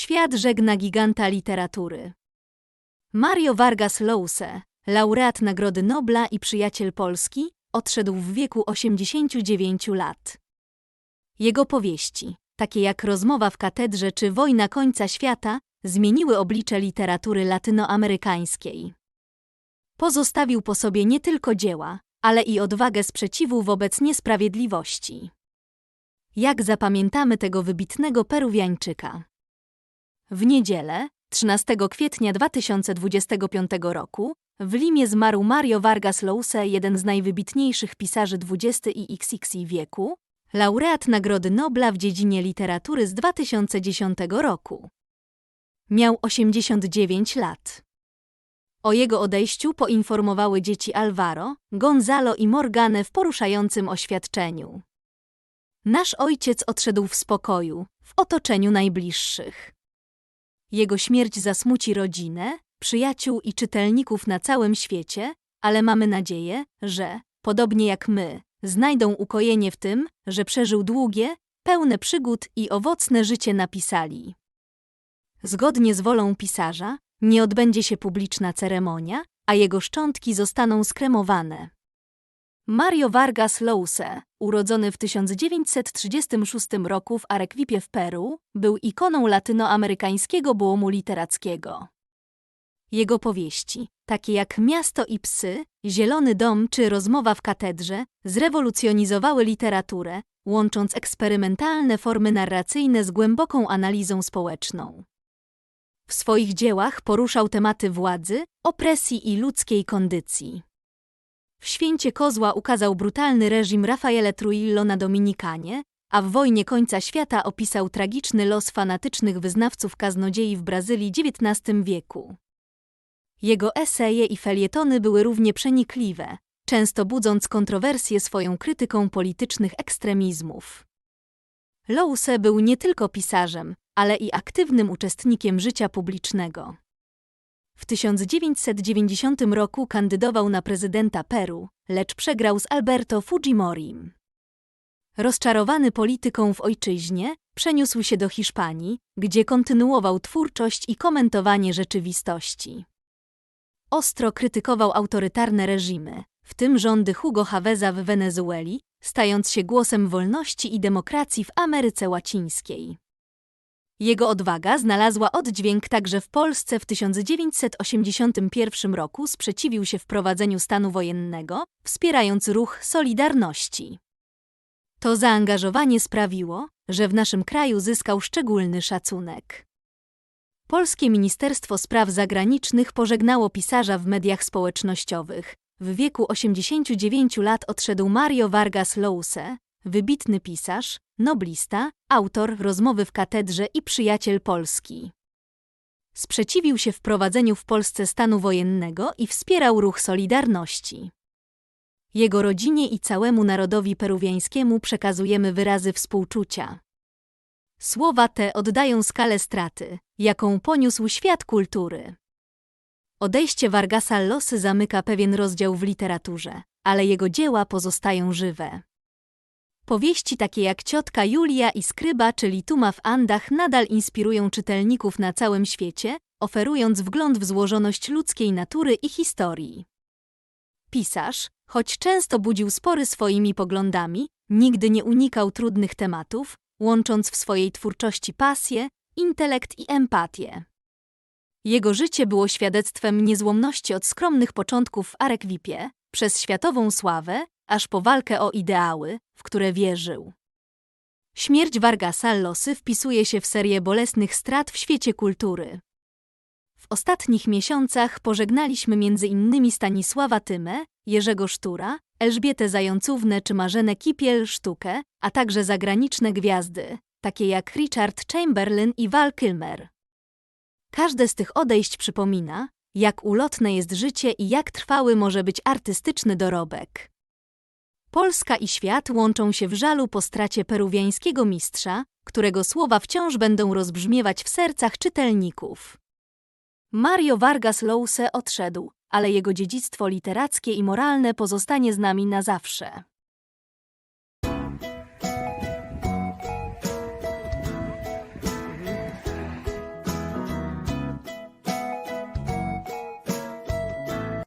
Świat żegna giganta literatury. Mario Vargas Llosa, laureat Nagrody Nobla i przyjaciel Polski, odszedł w wieku 89 lat. Jego powieści, takie jak Rozmowa w katedrze czy Wojna końca świata, zmieniły oblicze literatury latynoamerykańskiej. Pozostawił po sobie nie tylko dzieła, ale i odwagę sprzeciwu wobec niesprawiedliwości. Jak zapamiętamy tego wybitnego Peruwiańczyka? W niedzielę, 13 kwietnia 2025 roku, w Limie zmarł Mario Vargas Llosa, jeden z najwybitniejszych pisarzy XX i XX wieku, laureat Nagrody Nobla w dziedzinie literatury z 2010 roku. Miał 89 lat. O jego odejściu poinformowały dzieci Alvaro, Gonzalo i Morgane w poruszającym oświadczeniu. Nasz ojciec odszedł w spokoju, w otoczeniu najbliższych. Jego śmierć zasmuci rodzinę, przyjaciół i czytelników na całym świecie, ale mamy nadzieję, że, podobnie jak my, znajdą ukojenie w tym, że przeżył długie, pełne przygód i owocne życie napisali. Zgodnie z wolą pisarza, nie odbędzie się publiczna ceremonia, a jego szczątki zostaną skremowane. Mario Vargas Llosa, urodzony w 1936 roku w Arequipie w Peru, był ikoną latynoamerykańskiego bołomu literackiego. Jego powieści, takie jak Miasto i psy, Zielony dom czy Rozmowa w katedrze, zrewolucjonizowały literaturę, łącząc eksperymentalne formy narracyjne z głęboką analizą społeczną. W swoich dziełach poruszał tematy władzy, opresji i ludzkiej kondycji. W Święcie Kozła ukazał brutalny reżim Rafaele Trujillo na Dominikanie, a w Wojnie końca świata opisał tragiczny los fanatycznych wyznawców kaznodziei w Brazylii XIX wieku. Jego eseje i felietony były równie przenikliwe, często budząc kontrowersje swoją krytyką politycznych ekstremizmów. Louse był nie tylko pisarzem, ale i aktywnym uczestnikiem życia publicznego. W 1990 roku kandydował na prezydenta Peru, lecz przegrał z Alberto Fujimorim. Rozczarowany polityką w ojczyźnie, przeniósł się do Hiszpanii, gdzie kontynuował twórczość i komentowanie rzeczywistości. Ostro krytykował autorytarne reżimy, w tym rządy Hugo Chaveza w Wenezueli, stając się głosem wolności i demokracji w Ameryce Łacińskiej. Jego odwaga znalazła oddźwięk także w Polsce w 1981 roku sprzeciwił się wprowadzeniu stanu wojennego, wspierając ruch Solidarności. To zaangażowanie sprawiło, że w naszym kraju zyskał szczególny szacunek. Polskie Ministerstwo Spraw Zagranicznych pożegnało pisarza w mediach społecznościowych. W wieku 89 lat odszedł Mario Vargas Llosa, wybitny pisarz, noblista, autor rozmowy w katedrze i przyjaciel Polski. Sprzeciwił się wprowadzeniu w Polsce stanu wojennego i wspierał ruch Solidarności. Jego rodzinie i całemu narodowi peruwiańskiemu przekazujemy wyrazy współczucia. Słowa te oddają skalę straty, jaką poniósł świat kultury. Odejście Vargasa Losy zamyka pewien rozdział w literaturze, ale jego dzieła pozostają żywe. Powieści takie jak Ciotka Julia i Skryba, czyli Tuma w Andach nadal inspirują czytelników na całym świecie, oferując wgląd w złożoność ludzkiej natury i historii. Pisarz, choć często budził spory swoimi poglądami, nigdy nie unikał trudnych tematów, łącząc w swojej twórczości pasję, intelekt i empatię. Jego życie było świadectwem niezłomności od skromnych początków w Arekwipie, przez światową sławę, aż po walkę o ideały, w które wierzył. Śmierć Vargasa Losy wpisuje się w serię bolesnych strat w świecie kultury. W ostatnich miesiącach pożegnaliśmy innymi Stanisława Tymę, Jerzego Sztura, Elżbietę Zającównę czy Marzenę Kipiel-Sztukę, a także zagraniczne gwiazdy, takie jak Richard Chamberlain i Val Kilmer. Każde z tych odejść przypomina, jak ulotne jest życie i jak trwały może być artystyczny dorobek. Polska i świat łączą się w żalu po stracie peruwiańskiego mistrza, którego słowa wciąż będą rozbrzmiewać w sercach czytelników. Mario Vargas Llosa odszedł, ale jego dziedzictwo literackie i moralne pozostanie z nami na zawsze.